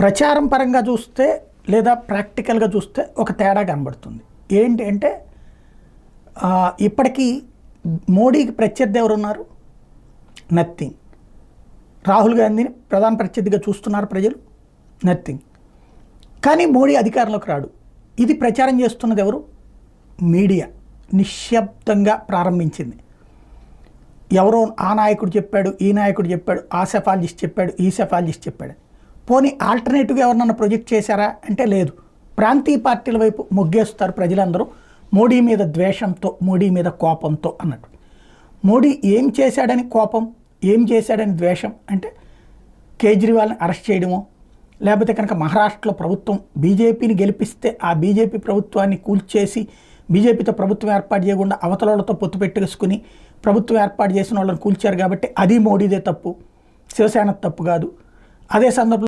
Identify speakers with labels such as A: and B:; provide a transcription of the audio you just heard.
A: ప్రచారం పరంగా చూస్తే లేదా ప్రాక్టికల్గా చూస్తే ఒక తేడా కనబడుతుంది. ఏంటి అంటే ఇప్పటికీ మోడీకి ప్రత్యర్థి ఎవరు ఉన్నారు నథింగ్ రాహుల్ గాంధీని ప్రధాన ప్రత్యర్థిగా చూస్తున్నారు ప్రజలు? నథింగ్ కానీ మోడీ అధికారంలోకి రాడు. ఇది ప్రచారం చేస్తున్నది ఎవరు? మీడియా. నిశ్శబ్దంగా ప్రారంభించింది. ఎవరో ఆ నాయకుడు చెప్పాడు ఈ నాయకుడు చెప్పాడు ఆ సెఫాలజిస్ట్ చెప్పాడు ఈ సెఫాలజిస్ట్ చెప్పాడు. పోనీ ఆల్టర్నేటివ్గా ఎవరినన్నా ప్రొజెక్ట్ చేశారా? అంటే లేదు. ప్రాంతీయ పార్టీల వైపు మొగ్గేస్తారు ప్రజలందరూ. మోడీ మీద ద్వేషంతో మోడీ మీద కోపంతో అన్నట్టు. మోడీ ఏం చేశాడని కోపం ఏం చేశాడని ద్వేషం? అంటే కేజ్రీవాల్ని అరెస్ట్ చేయడమో లేకపోతే కనుక మహారాష్ట్రలో ప్రభుత్వం బీజేపీని గెలిపిస్తే ఆ బీజేపీ ప్రభుత్వాన్ని కూల్చేసి బీజేపీతో ప్రభుత్వం ఏర్పాటు చేయకుండా అవతలతో పొత్తు పెట్టేసుకుని ప్రభుత్వం ఏర్పాటు చేసిన వాళ్ళని కూల్చారు కాబట్టి అది మోడీదే తప్పు శివసేన తప్పు కాదు. అదే సందర్భంలో